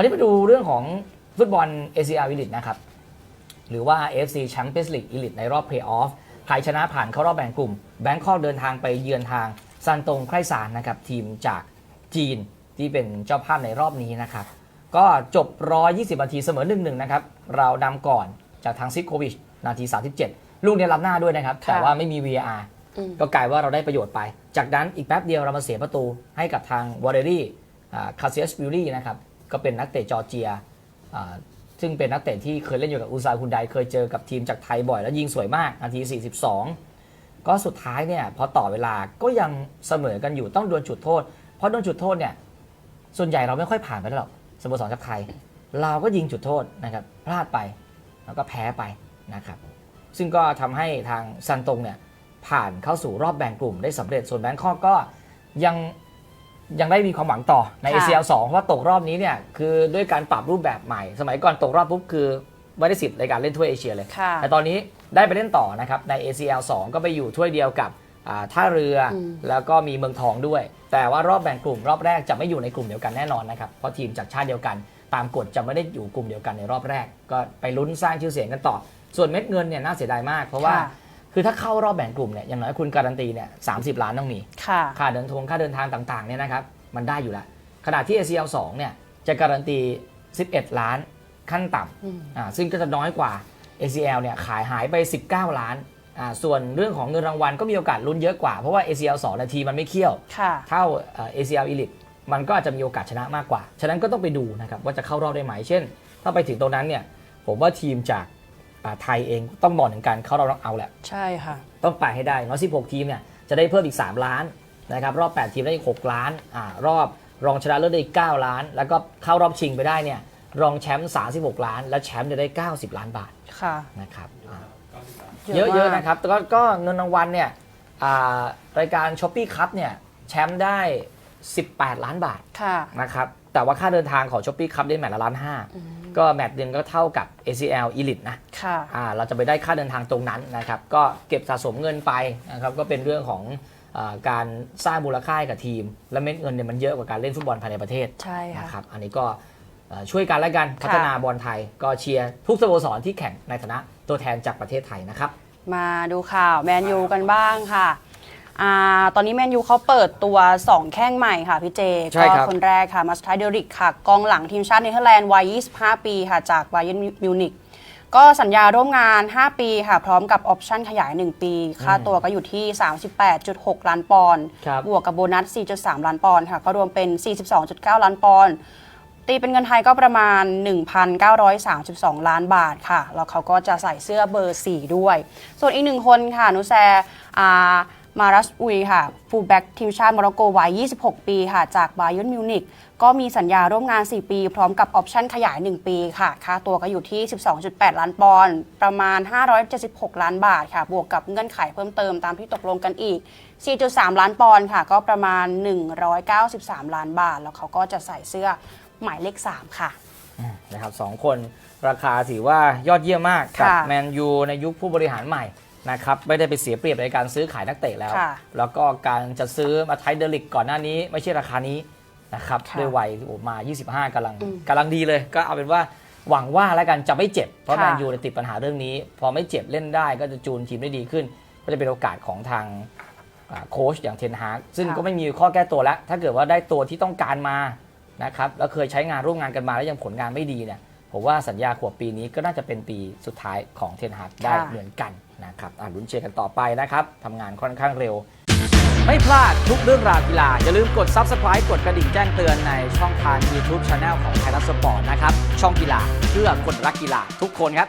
ราวนี้มาดูเรื่องของฟุตบอล ACR Elite นะครับ หรือว่า AFC Champions League Elite ในรอบเพลย์ออฟใครชนะผ่านเข้ารอบแบ่งกลุ่ม แบงคอกเดินทางไปเยือนทางซันตงไครสารนะครับ ทีมจากจีนที่เป็นเจ้าภาพในรอบนี้นะครับ ก็จบ 120 นาทีเสมอ 1-1 นะครับ เรานำก่อนจากทางซิโควิช นาที 37 ลูกเนี้รับหน้าด้วยนะครับ แต่ว่าไม่มี VAR อืมก็กลายว่าเราได้ประโยชน์ไป จากนั้นอีกแป๊บเดียวเรามาเสียประตูให้กับทางวอร์เรรี่คาเซียสบิลลี่นะครับ ก็เป็นนักเตะจอร์เจียซึ่งเป็นนักเตะที่เคยเล่นอยู่กับอุซาฮุนไดเคยเจอกับทีมจากไทยบ่อย แล้วยิงสวยมากนาที 42 ก็สุดท้ายเนี่ยพอต่อเวลาก็ยังเสมอกันอยู่ต้องดวลจุดโทษ เพราะดวลจุดโทษเนี่ยส่วนใหญ่เราไม่ค่อยผ่านไปหรอกสโมสรจากไทย เราก็ยิงจุดโทษนะครับพลาดไปแล้วก็แพ้ไปนะครับซึ่งก็ทำให้ทางซันตงเนี่ยผ่านเข้าสู่รอบแบ่งกลุ่มได้สำเร็จส่วนแบงคอกก็ยัง ยังได้มีความหวังต่อในค่ะ ACL 2เพราะว่าตกรอบนี้เนี่ยคือด้วยการปรับรูปแบบใหม่ สมัยก่อนตกรอบปุ๊บคือไม่ได้สิทธิ์ในการเล่นถ้วยเอเชียเลยค่ะแต่ตอนนี้ได้ไปเล่นต่อนะครับใน ACL 2 ก็ไปอยู่ถ้วยเดียวกับอ่าท่าเรืออมแล้วก็มีเมืองทองด้วย แต่ว่ารอบแบ่งกลุ่มรอบแรกจะไม่อยู่ในกลุ่มเดียวกันแน่นอนนะครับเพราะทีมจากชาติเดียวกัน ตามกฎจะไม่ได้อยู่กลุ่มเดียวกันในรอบแรก ก็ไปลุ้นสร้างชื่อเสียงกันต่อ ส่วนเม็ดเงินเนี่ยน่าเสียดายมาก เพราะว่า ค่ะคือถ้าเข้ารอบแบ่งกลุ่มเนี่ยอย่างน้อยคุณการันตีเนี่ยสาล้านต้องมีค่ะค่าเดินทงค่าเดินทางต่างๆเนี่ยนะครับมันได้อยู่แล้วขณะที่ ACL 2เนี่ยจะการันตี 11 ล้านขั้นต่อืมำอ่าซึ่งก็จะน้อยกว่า ACL เนี่ยขายหายไป 19 ล้านอ่าส่วนเรื่องของเงินรางวัลก็มีโอกาสลุ้นเยอะกว่า เพราะว่า ACL 2นาทีมันไม่เคี่ยวค่ะเท่าเอ่อ ACL Elite มันก็อาจจะมีโอกาสชนะมากกว่า ฉะนั้นก็ต้องไปดูนะครับว่าจะเข้ารอบได้ไหม เช่น ถ้าไปถึงตรงนั้นเนี่ยผมว่าทีมจากอ่า ไทยเองต้องมองถึงการเข้ารอบน็อกเอาท์แหละ ใช่ค่ะ ต้องไปให้ได้น้อย16 ทีมเนี่ยจะได้เพิ่มอีก 3 ล้านนะครับรอบ 8 ทีมได้อีก 6 ล้านอ่ารอบรองชนะเลิศได้อีก 9 ล้าน แล้วก็เข้ารอบชิงไปได้เนี่ยรองแชมป์36 ล้าน และแชมป์จะได้ 90 ล้านบาทค่ะ นะครับอ่าเยอะเยอะมากๆนะครับแต่ก็ก็เงินรางวัลเนี่ยอ่ารายการช้อปปี้คัพเนี่ยแชมป์ได้ 18 ล้านบาทค่ะ นะครับแต่ว่าค่าเดินทางของช้อปปี้คัพได้แมตช์ละล้านห้า ก็แมตช์หนึ่งก็เท่ากับ ACL Elite นะค่ะอ่าเราจะไปได้ค่าเดินทางตรงนั้นนะครับ ก็เก็บสะสมเงินไปนะครับก็เป็นเรื่องของอาการสร้างมูลค่าให้กับทีม และเม็ดเงินเนี่ยมันเยอะกว่าการเล่นฟุตบอลภายในประเทศใช่ค่ะนะครับอันนี้ก็เอ่อช่วยกันแล้วกันพัฒนาบอลไทย ก็เชียร์ทุกสโมสรที่แข่งในฐานะตัวแทนจากประเทศไทยนะครับ มาดูข่าวแมนยูกันบ้างค่ะ อ่าตอนนี้แมนยูเขาเปิดตัว 2 แข้งใหม่ค่ะพี่เจ ใช่ครับก็คนแรกค่ะมาสไตเดริกค่ะ กองหลังทีมชาติเนเธอร์แลนด์วัย 25 ปีค่ะ จากไบเยนมิวนิกก็สัญญาร่วมงาน 5 ปีค่ะ พร้อมกับออปชั่นขยาย 1 ปี ค่าตัวก็อยู่ที่ 38.6 ล้านปอนด์ครับ บวกกับโบนัส 4.3 ล้านปอนด์ค่ะ ก็รวมเป็น 42.9 ล้านปอนด์ตีเป็นเงินไทยก็ประมาณ 1,932 ล้านบาทค่ะ แล้วเขาก็จะใส่เสื้อเบอร์ 4 ด้วย ส่วนอีกหนึ่งคนค่ะนุแซอา มารัสอุยค่ะฟูลแบ็กทีมชาติโมร็อกโกวัย 26 ปีค่ะ จากบาเยิร์นมิวนิกก็มีสัญญาร่วมงาน 4 ปี พร้อมกับออปชั่นขยาย 1 ปีค่ะ ค่าตัวก็อยู่ที่ 12.8 ล้านปอนด์ประมาณ 576 ล้านบาทค่ะ บวกกับเงื่อนไขเพิ่มเติมตามที่ตกลงกันอีก 4.3 ล้านปอนด์ค่ะ ก็ประมาณ 193 ล้านบาท แล้วเขาก็จะใส่เสื้อหมายเลข 3 ค่ะนะครับสองคนราคาถือว่ายอดเยี่ยมมากกับค่ะแมนยูในยุคผู้บริหารใหม่ นะครับไม่ได้ไปเสียเปรียบในการซื้อขายนักเตะแล้ว ค่ะแล้วก็การจะซื้อมาไทยเดลิกก่อนหน้านี้ ไม่ใช่ราคานี้นะครับค่ะด้วยวัยโอ้มา 25กำลังอืมกำลังดีเลย ก็เอาเป็นว่าหวังว่าแล้วกันจะไม่เจ็บ เพราะค่ะแมนยูเนี่ยติดปัญหาเรื่องนี้ พอไม่เจ็บเล่นได้ก็จะจูนทีมได้ดีขึ้น ก็จะเป็นโอกาสของทางอ่าโค้ชอย่างเทนฮากซึ่งค่ะ ก็ไม่มีข้อแก้ตัวแล้ว ถ้าเกิดว่าได้ตัวที่ต้องการมานะครับแล้วเคยใช้งานร่วมงานกันมาแล้วยังผลงานไม่ดีเนี่ยผมว่าสัญญาขวบปีนี้ก็น่าจะเป็นปีสุดท้ายของเทนฮากได้ค่ะเหมือนกัน นะครับอะลุ้นเชียร์กันต่อไปนะครับทำงานค่อนข้างเร็ว ไม่พลาดทุกเรื่องราวกีฬา อย่าลืมกด Subscribe กดกระดิ่งแจ้งเตือนในช่องทาง YouTube Channel ของไทยรัฐสปอร์ตนะครับ ช่องกีฬาเพื่อคนรักกีฬาทุกคนครับ